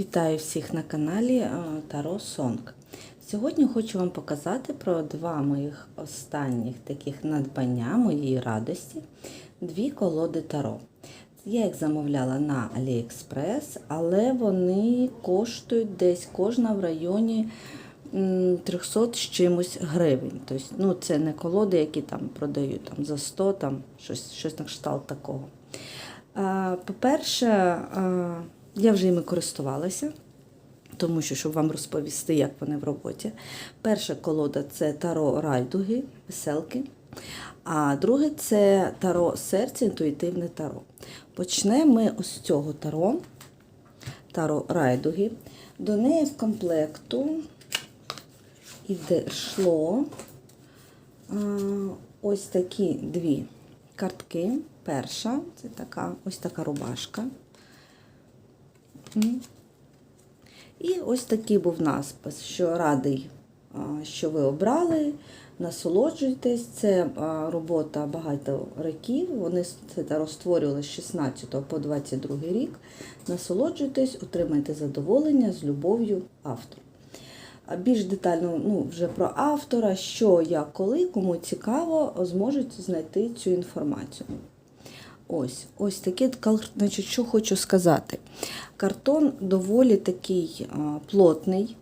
Вітаю всіх на каналі е, Таро Сонг. Сьогодні хочу вам показати про два моїх останніх таких надбання моєї радості. Дві колоди Таро. Я їх замовляла на AliExpress, але вони коштують десь кожна в районі 300 з чимось гривень. Тобто, ну, це не колоди, які там продають там, за 100, там, щось, щось на кшталт такого. По-перше, а, я вже іми користувалася, тому що, щоб вам розповісти, як вони в роботі. Перша колода це таро райдуги, веселки. А друге це таро серця, інтуїтивне таро. Почнемо ми ось цього таро, таро райдуги. До неї в комплекту йшло ось такі дві картки. Перша це така ось така рубашка. І ось такий був наспис, що радий, що ви обрали, насолоджуйтесь. Це робота багато років. Вони це розтворювали з 16 по 22 рік. Насолоджуйтесь, отримайте задоволення з любов'ю автор. Більш детально ну, вже про автора, що, як, коли, кому цікаво, зможуть знайти цю інформацію. Ось, ось таке, значить, що хочу сказати. Картон доволі такий плотний,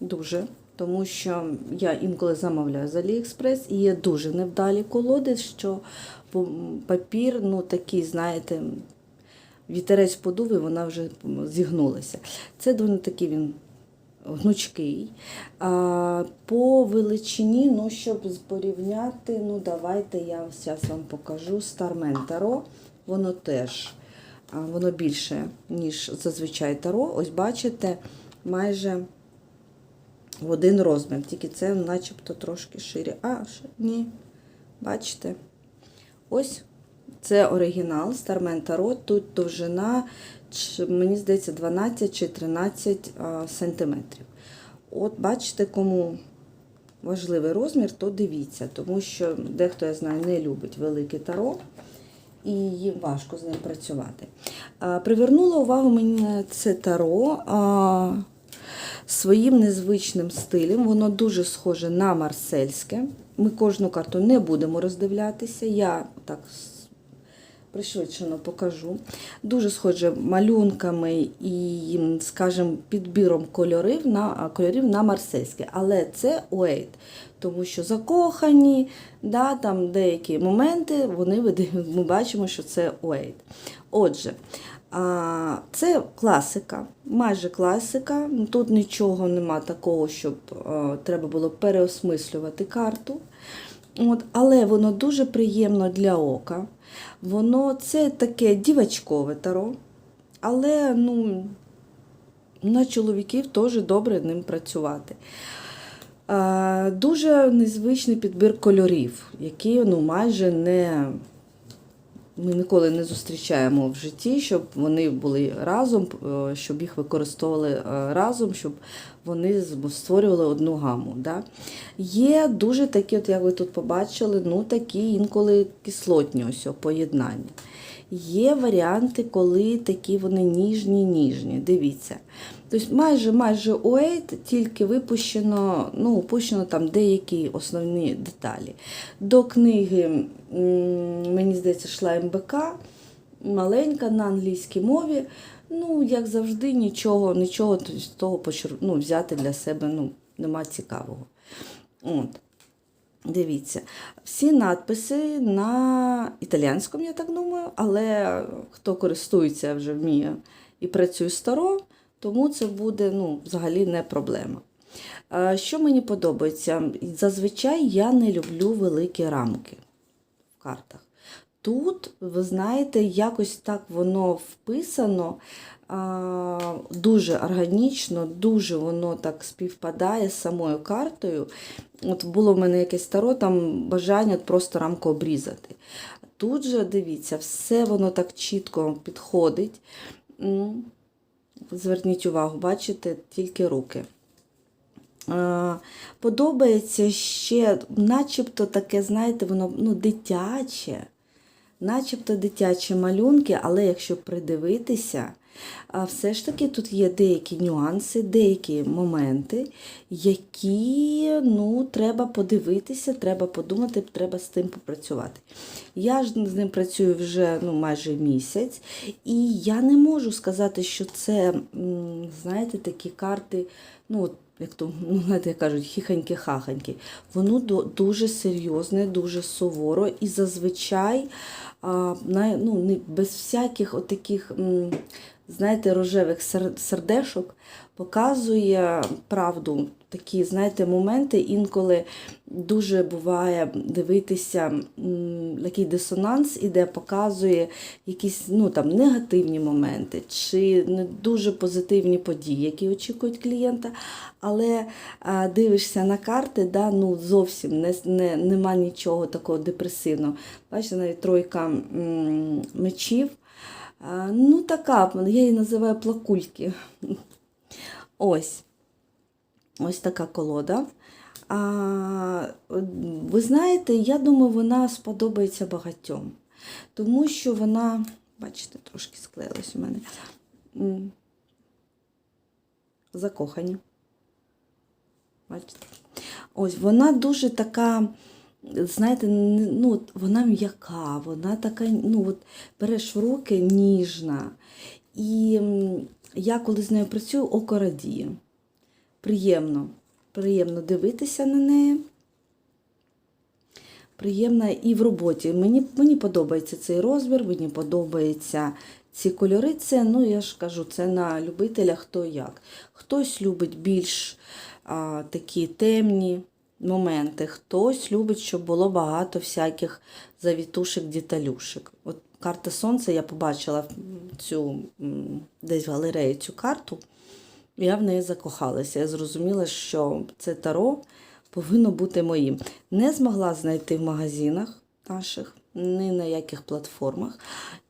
дуже, тому що я інколи замовляю з Aliexpress і є дуже невдалі колоди, що папір, ну такий, знаєте, вітерець подув, і вона вже зігнулася. Це доволі такий він гнучкий. А, по величині, ну, щоб порівняти, ну, давайте я зараз вам покажу Стармен Таро. Воно теж воно більше, ніж зазвичай таро. Ось бачите, майже в один розмір. Тільки це начебто трошки шире. А, ні. Бачите? Ось це оригінал Стармен Таро. Тут довжина, мені здається, 12 чи 13 сантиметрів. От бачите, кому важливий розмір, то дивіться, тому що дехто, я знаю, не любить велике таро і їм важко з ним працювати. А, Привернуло увагу мені це таро своїм незвичним стилем. Воно дуже схоже на марсельське. Ми кожну карту не будемо роздивлятися. Я так пришвидшено покажу. Дуже схоже малюнками і, скажімо, підбіром кольорів на, кольорів на марсельське. Але це уейт, тому що закохані, да, там деякі моменти, вони ми бачимо, що це уейт. Отже, це класика, майже класика. Тут нічого нема такого, щоб е, треба було переосмислювати карту. От, але воно дуже приємно для ока. Воно це таке дівачкове таро, але ну, на чоловіків теж добре ним працювати. А, дуже незвичний підбір кольорів, які ну, майже не, ми ніколи не зустрічаємо в житті, щоб вони були разом, е, щоб їх використовували е, разом, щоб вони створювали одну гаму. Да? Є дуже такі, от як ви тут побачили, ну такі інколи кислотні ось поєднання. Є варіанти, коли такі вони ніжні-ніжні. Дивіться. Тобто майже майже уейт, тільки випущено, ну, опущено там деякі основні деталі. До книги, мені здається, йшла МБК, маленька на англійській мові. Ну, як завжди, нічого, нічого з того ну, взяти для себе ну, нема цікавого. От. Дивіться, всі надписи на італіянському, я так думаю, але хто користується вже вміє і працює старо, тому це буде ну, взагалі не проблема. Що мені подобається? Зазвичай я не люблю великі рамки картах. Тут, ви знаєте, якось так воно вписано дуже органічно, дуже воно так співпадає з самою картою. От було в мене якесь таро, там бажання просто рамку обрізати. Тут же, дивіться, все воно так чітко підходить. Зверніть увагу, бачите, тільки руки. Е, Подобається ще, начебто таке, знаєте, воно ну, дитяче, начебто дитячі малюнки, але якщо придивитися, все ж таки тут є деякі нюанси, деякі моменти, які ну, треба подивитися, треба подумати, треба з тим попрацювати. Я ж з ним працюю вже ну, майже місяць, і я не можу сказати, що це, знаєте, такі карти, ну, як то, ну, знаєте, кажуть, хіханьки-хаханьки. Воно дуже серйозне, дуже суворо і зазвичай а, ну, без всяких отаких, м, знаєте, рожевих сердешок показує правду. Такі, знаєте, моменти інколи дуже буває дивитися такий дисонанс, іде, показує якісь ну, там, негативні моменти чи не дуже позитивні події, які очікують клієнта. Але а, дивишся на карти, да, ну, зовсім не, не, нема нічого такого депресивного. Бачите, навіть тройка м, мечів. А, ну, така, я її називаю плакульки. Ось. Ось така колода. А, ви знаєте, я думаю, вона сподобається багатьом. Тому що вона, бачите, трошки склеїлась у мене. Закохані. Бачите? Ось вона дуже така, знаєте, ну, вона м'яка, вона така, ну, от береш в руки ніжна. І я коли з нею працюю, око радіє. Приємно. Приємно дивитися на неї. Приємна і в роботі. Мені, мені подобається цей розмір, мені подобаються ці кольори. Це, ну я ж кажу, це на любителя хто як. Хтось любить більш а, такі темні моменти, хтось любить, щоб було багато всяких завітушек, деталюшек. От карта Сонця я побачила цю десь в галереї цю карту. Я в неї закохалася. Я зрозуміла, що це таро повинно бути моїм. Не змогла знайти в магазинах наших, ні на яких платформах,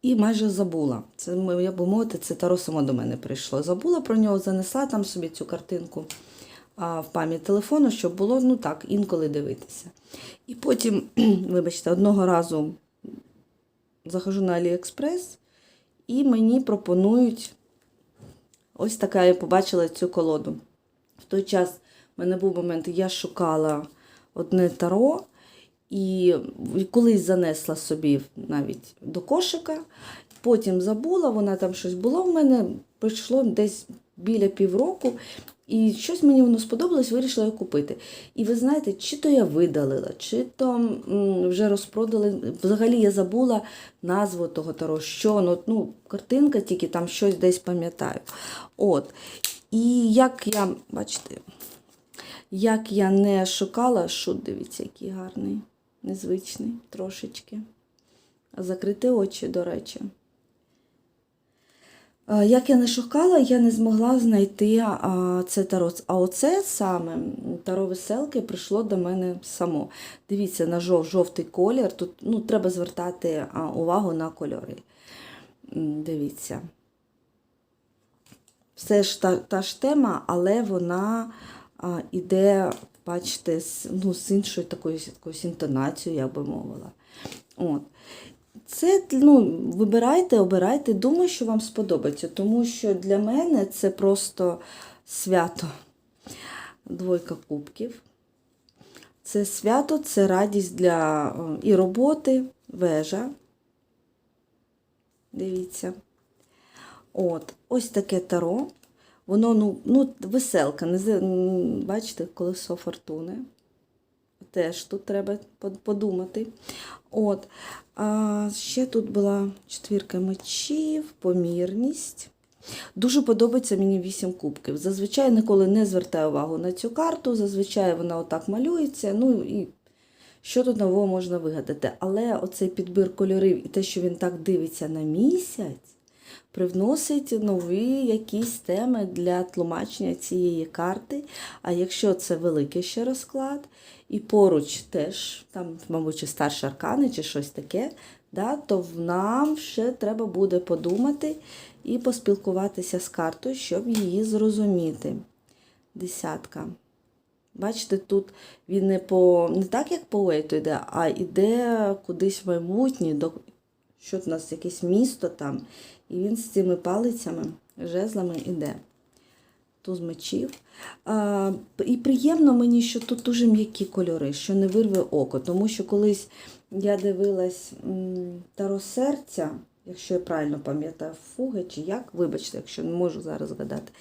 і майже забула. Це, м- я би мовити, це таро само до мене прийшло. Забула про нього, занесла там собі цю картинку в пам'ять телефону, щоб було ну так, інколи дивитися. І потім, вибачте, одного разу захожу на Аліекспрес, і мені пропонують Ось така я побачила цю колоду. В той час в мене був момент, я шукала одне таро, і колись занесла собі навіть до кошика, потім забула, вона там щось було в мене, пройшло десь біля півроку, і щось мені воно сподобалось, вирішила його купити. І ви знаєте, чи то я видалила, чи то вже розпродали. Взагалі я забула назву того таро, що воно, ну, картинка тільки там щось десь пам'ятаю. От. І як я, бачите, як я не шукала, шут, дивіться, який гарний, незвичний трошечки. Закрити очі, до речі. Е, Як я не шукала, я не змогла знайти а, це таро. А оце саме таро веселки прийшло до мене само. Дивіться, на жов, жовтий колір. Тут ну, треба звертати а, увагу на кольори. Дивіться. Все ж та, та ж тема, але вона а, іде, бачите, з, ну, з іншою такою якоюсь інтонацією, я би мовила. От. Це ну, вибирайте, обирайте. Думаю, що вам сподобається, тому що для мене це просто свято. Двойка кубків. Це свято, це радість для і роботи, вежа. Дивіться. От, ось таке таро. Воно, ну, ну веселка, бачите, колесо фортуни. Теж тут треба подумати. От. А ще тут була четвірка мечів, помірність. Дуже подобається мені вісім кубків. Зазвичай ніколи не звертаю увагу на цю карту. Зазвичай вона отак малюється. Ну і що тут нового можна вигадати? Але оцей підбір кольорів і те, що він так дивиться на місяць, привносить нові якісь теми для тлумачення цієї карти. А якщо це великий ще розклад, і поруч теж, там, мабуть, чи старші аркани, чи щось таке, да, то нам ще треба буде подумати і поспілкуватися з картою, щоб її зрозуміти. Десятка. Бачите, тут він не по не так, як по Уейту йде, а йде кудись в майбутнє, до що у нас якесь місто там. І він з цими палицями, жезлами іде. Туз мечів. А, і приємно мені, що тут дуже м'які кольори, що не вирве око. Тому що колись я дивилась Таро серця, якщо я правильно пам'ятаю, фуги чи як, вибачте, якщо не можу зараз згадати.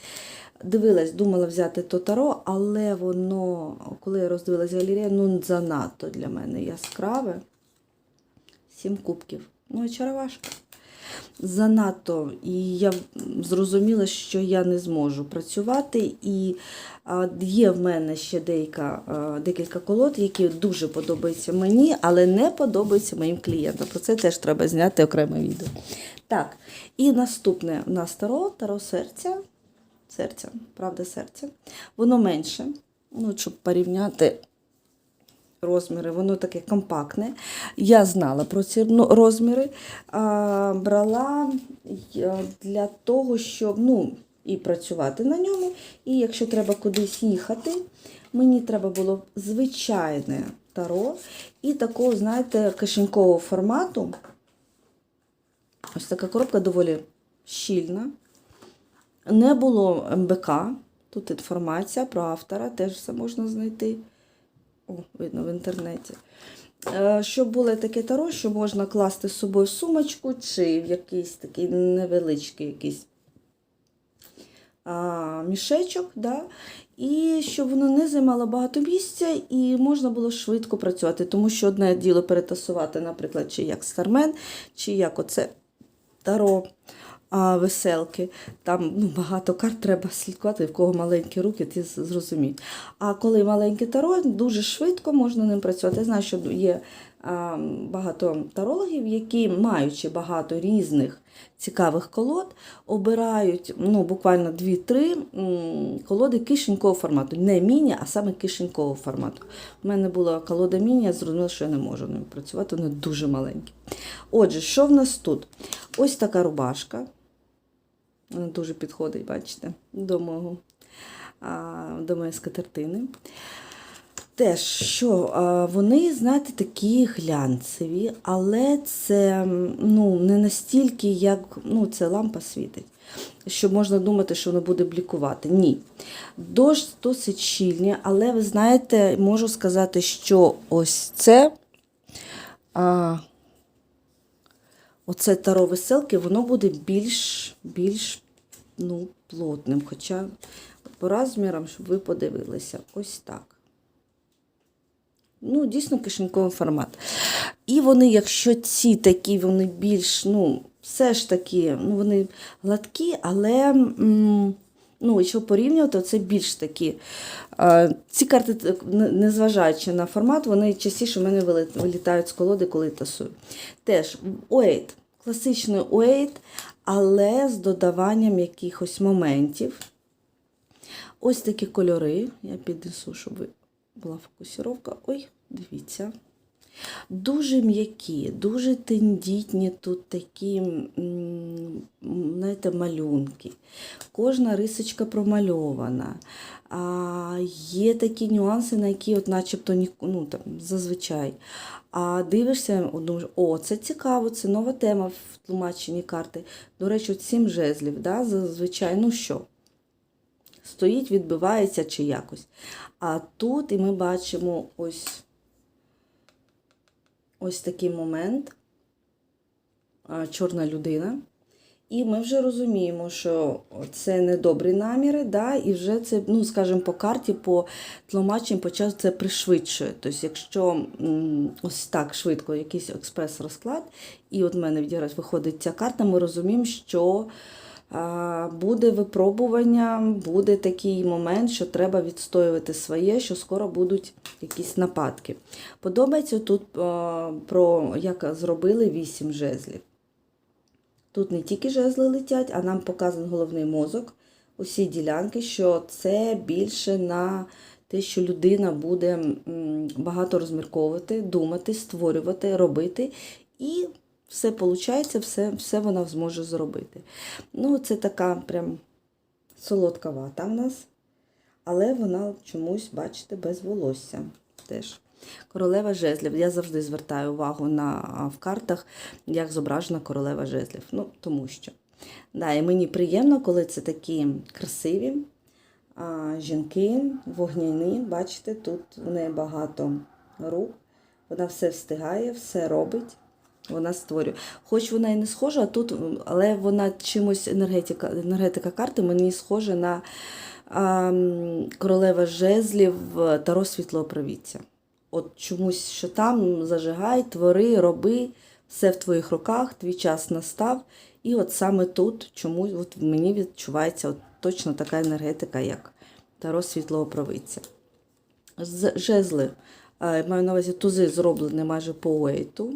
Дивилась, думала взяти то таро, але воно, коли я роздивилась галерею, ну занадто для мене яскраве. Сім кубків. Ну, очаровашка. Занадто. І я зрозуміла, що я не зможу працювати. І є в мене ще деяка, декілька колод, які дуже подобаються мені, але не подобаються моїм клієнтам. Про це теж треба зняти окреме відео. Так, і наступне у нас таро, таро серця. Серця, правда, серця. Воно менше. Ну, щоб порівняти розміри, воно таке компактне. Я знала про ці ну, розміри, брала для того, щоб ну, і працювати на ньому. І якщо треба кудись їхати, мені треба було звичайне таро і такого, знаєте, кишенькового формату. Ось така коробка доволі щільна. Не було МБК. Тут інформація про автора, теж все можна знайти. О, видно в інтернеті. Е, Щоб було таке таро, що можна класти з собою в сумочку чи в якийсь такий невеличкий якийсь мішечок, да? і щоб воно не займало багато місця і можна було швидко працювати. Тому що одне діло перетасувати, наприклад, чи як стармен, чи як оце таро а, веселки. Там ну, багато карт треба слідкувати, в кого маленькі руки, ти з- зрозумієш. А коли маленьке таро, дуже швидко можна ним працювати. Я знаю, що є а, багато тарологів, які, маючи багато різних цікавих колод, обирають ну, буквально 2-3 колоди кишенькового формату. Не міні, а саме кишенькового формату. У мене була колода міні, я зрозуміла, що я не можу ним працювати, вони дуже маленькі. Отже, що в нас тут? Ось така рубашка. Вона дуже підходить, бачите, до мого до моєї скатертини. Теж, що вони, знаєте, такі глянцеві, але це ну, не настільки, як ну, це лампа світить, що можна думати, що воно буде блікувати. Ні. Дощ досить щільні, але ви знаєте, можу сказати, що ось це. А, Оце таро веселки, воно буде більш, більш ну, плотним. Хоча по розмірам, щоб ви подивилися, ось так. Ну, дійсно кишеньковий формат. І вони, якщо ці такі, вони більш, ну, все ж таки, ну, вони гладкі, але. м, Ну, якщо порівнювати, це більш такі. Е, Ці карти, незважаючи на формат, вони частіше в мене вилітають з колоди, коли тасую. Теж уейт, класичний уейт, але з додаванням якихось моментів. Ось такі кольори. Я піднесу, щоб була фокусіровка. Ой, дивіться. Дуже м'які, дуже тендітні тут такі, знаєте, малюнки. Кожна рисочка промальована. А, є такі нюанси, на які от начебто ну, там, зазвичай. А дивишся, думаєш, о, це цікаво, це нова тема в тлумаченні карти. До речі, от сім жезлів, да, зазвичай, ну що? Стоїть, відбивається чи якось. А тут і ми бачимо ось ось такий момент, чорна людина. І ми вже розуміємо, що це не добрі наміри, да, і вже це, ну, скажімо, по карті, по тлумаченню почав це пришвидшує. Тобто, якщо ось так швидко якийсь експрес-розклад, і от в мене відіграє, виходить ця карта, ми розуміємо, що буде випробування, буде такий момент, що треба відстоювати своє, що скоро будуть якісь нападки. Подобається тут про як зробили вісім жезлів. Тут не тільки жезли летять, а нам показаний головний мозок, усі ділянки, що це більше на те, що людина буде багато розмірковувати, думати, створювати, робити. І все виходить, все, все вона зможе зробити. Ну, це така прям солодка вата в нас, але вона чомусь, бачите, без волосся теж. Королева жезлів. Я завжди звертаю увагу на в картах, як зображена королева жезлів. Ну, тому що. Да, і мені приємно, коли це такі красиві а, жінки, вогняні. Бачите, тут в неї багато рук. Вона все встигає, все робить. Вона створює. Хоч вона і не схожа, а тут, але вона чимось енергетика, енергетика карти мені схожа на а, королева жезлів Таро світлого. От чомусь, що там зажигай, твори, роби, все в твоїх руках, твій час настав. І от саме тут чомусь от мені відчувається от точно така енергетика, як Таро. З жезли, маю на увазі тузи зроблені майже по уейту.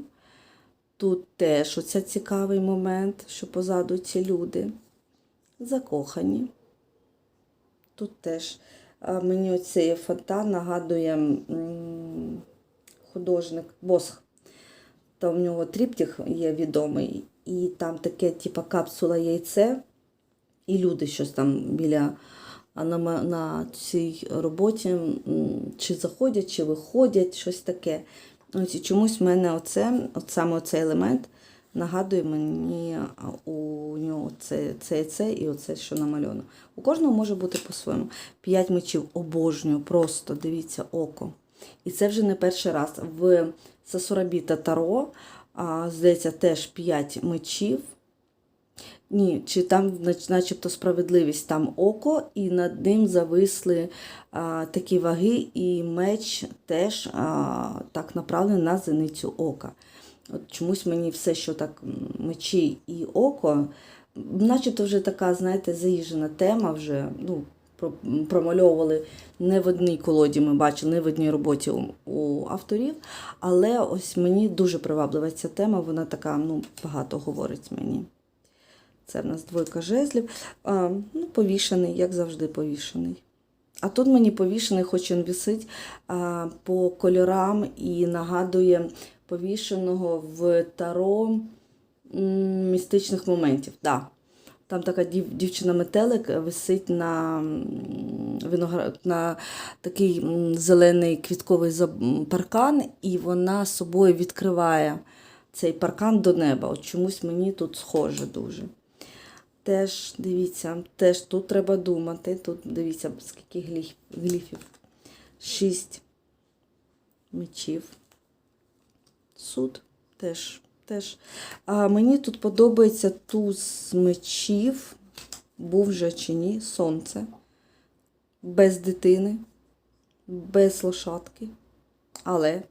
Тут теж оця цікавий момент, що позаду ці люди закохані. Тут теж мені оцей фонтан нагадує художник Босх. Там в нього тріптих є відомий, і там таке, типу, капсула яйце, і люди щось там біля на, на цій роботі чи заходять, чи виходять, щось таке. Ось і чомусь в мене оце, от саме оцей елемент нагадує мені у нього це, це, це і оце, що намальовано. У кожного може бути по-своєму. П'ять мечів обожнюю, просто дивіться око. І це вже не перший раз. В Сасурабіта Таро, здається, теж п'ять мечів. Ні, чи там начебто справедливість, там око, і над ним зависли а, такі ваги, і меч теж а, так направлений на зеницю ока. От чомусь мені все, що так мечі і око, начебто вже така, знаєте, заїжджена тема вже. ну, Промальовували не в одній колоді, ми бачили, не в одній роботі у, у авторів. Але ось мені дуже приваблива ця тема, вона така ну, багато говорить мені. Це в нас двойка жезлів. А, ну, повішений, як завжди, повішений. А тут мені повішений, хоч він висить а, по кольорам і нагадує повішеного в таро містичних моментів. Да. Там така дів, дівчина-метелик висить на, м, виногра... на такий зелений квітковий паркан, і вона собою відкриває цей паркан до неба. От чомусь мені тут схоже дуже. Теж дивіться, теж тут треба думати. Тут дивіться, скільки гліф, гліфів. Шість мечів. Суд теж. теж. А мені тут подобається туз мечів, був вже чи ні, сонце. Без дитини, без лошадки. Але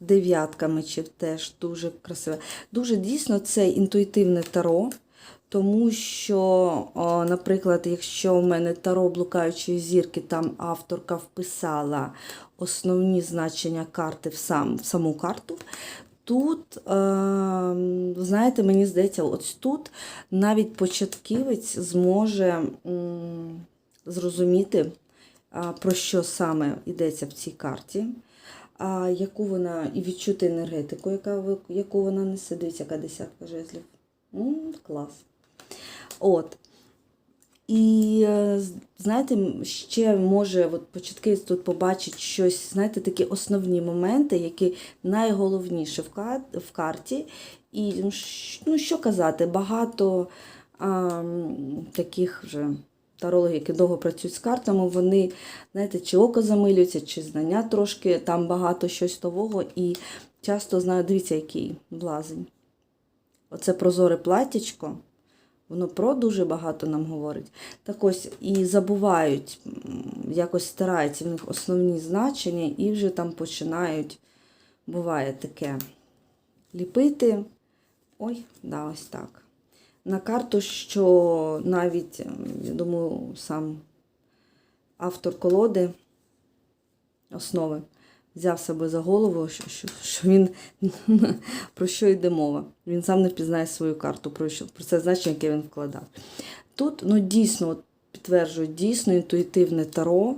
дев'ятка мечів теж дуже красиве. Дуже дійсно це інтуїтивне таро. Тому що, наприклад, якщо в мене таро блукаючої зірки, там авторка вписала основні значення карти в, сам, в саму карту, тут, знаєте, мені здається, ось тут навіть початківець зможе зрозуміти, про що саме йдеться в цій карті. Яку вона і відчути енергетику, яка, яку вона несе. Дивіться, яка десятка жезлів. Клас. От. І е, знаєте, ще може от початківець тут побачить щось, знаєте, такі основні моменти, які найголовніше в, кар- в карті. І ну, ну, що казати, багато а, таких вже тарологів, які довго працюють з картами, вони, знаєте, чи око замилюються, чи знання трошки, там багато щось нового. І часто знаю, дивіться, який блазень. Оце прозоре платтячко. Воно про дуже багато нам говорить. Так ось і забувають, якось стараються в них основні значення, і вже там починають, буває таке, ліпити. Ой, да, ось так. На карту, що навіть, я думаю, сам автор колоди основи взяв себе за голову, що, що, що він про що йде мова. Він сам не впізнає свою карту, про, що, про це значення, яке він вкладав. Тут ну, дійсно от, підтверджую, дійсно інтуїтивне таро.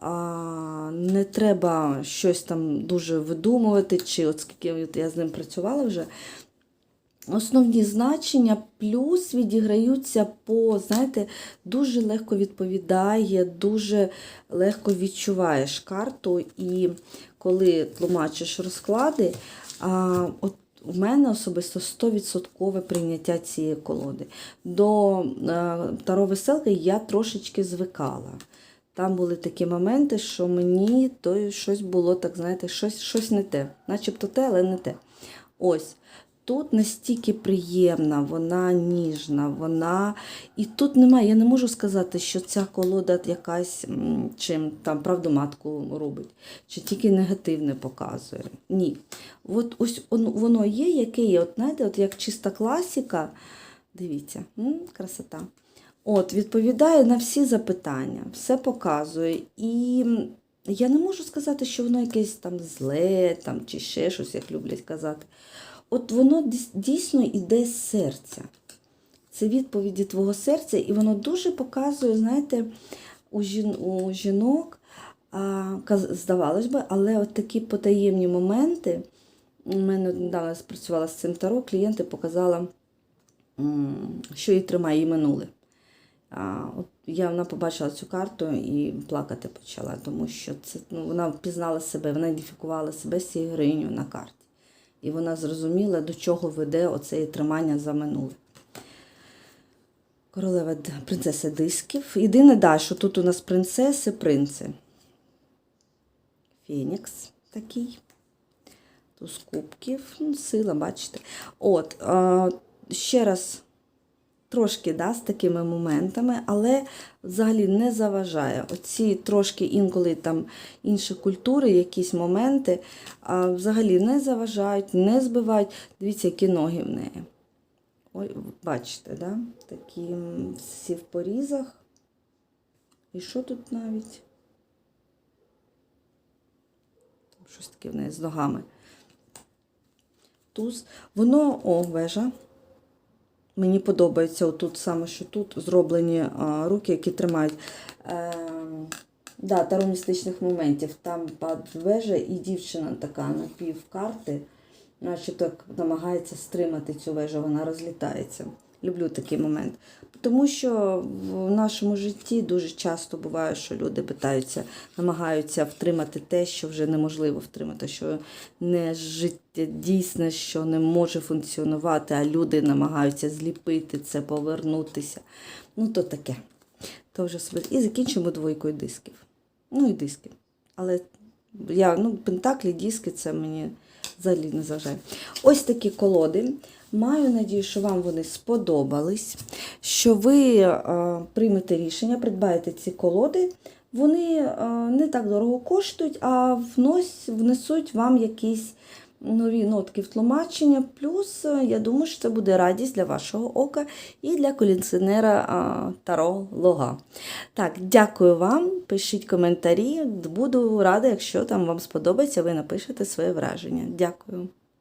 А, не треба щось там дуже видумувати, чи от скільки от я з ним працювала вже. Основні значення плюс відіграються по, знаєте, дуже легко відповідає, дуже легко відчуваєш карту. І коли тлумачиш розклади, а, от у мене особисто 100% прийняття цієї колоди. До е, Таро Веселки я трошечки звикала. Там були такі моменти, що мені то щось було, так знаєте, щось, щось не те. Начебто те, але не те. Ось. Тут настільки приємна, вона ніжна, вона. І тут немає, я не можу сказати, що ця колода якась чим там правду матку робить, чи тільки негативне показує. Ні. От ось воно є, яке є. От знаєте, от як чиста класіка. Дивіться, красота. От, відповідає на всі запитання, все показує. І я не можу сказати, що воно якесь там зле, там, чи ще щось, як люблять казати. От воно дійсно йде з серця. Це відповіді твого серця, і воно дуже показує, знаєте, у, жінок, здавалось би, але от такі потаємні моменти. У мене недавно спрацювала з цим таро, клієнти показала, що її тримає її минуле. От я вона побачила цю карту і плакати почала, тому що це, ну, вона впізнала себе, вона ідентифікувала себе з цією героїнею на карті. І вона зрозуміла, до чого веде оце тримання за минуле. Королева принцеса дисків. Єдине, да, що тут у нас принцеси, принци. Фенікс такий. Туз кубків, ну, сила, бачите. От, ще раз трошки да, з такими моментами, але взагалі не заважає. Оці трошки інколи там інші культури, якісь моменти, а взагалі не заважають, не збивають. Дивіться, які ноги в неї. Ой, бачите, да? такі всі в порізах. І що тут навіть? Там щось таке в неї з ногами. Туз. Воно, о, вежа. Мені подобається отут саме, що тут зроблені а, руки, які тримають. Е, да, таро моментів. Там падвежа і дівчина така на пів карти, наче так намагається стримати цю вежу, вона розлітається. Люблю такий момент. Тому що в нашому житті дуже часто буває, що люди питаються, намагаються втримати те, що вже неможливо втримати, що не життєдійсне, що не може функціонувати, а люди намагаються зліпити це, повернутися. Ну, то таке. То вже. І закінчимо двойкою дисків. Ну і диски. Але я, ну, пентаклі, диски це мені взагалі не заважає. Ось такі колоди. Маю надію, що вам вони сподобались, що ви е, приймете рішення, придбаєте ці колоди. Вони е, не так дорого коштують, а внос, внесуть вам якісь нові нотки в тлумачення. Плюс, е, я думаю, що це буде радість для вашого ока і для колекціонера е, Таро Лога. Так, дякую вам. Пишіть коментарі. Буду рада, якщо там вам сподобається, ви напишете своє враження. Дякую.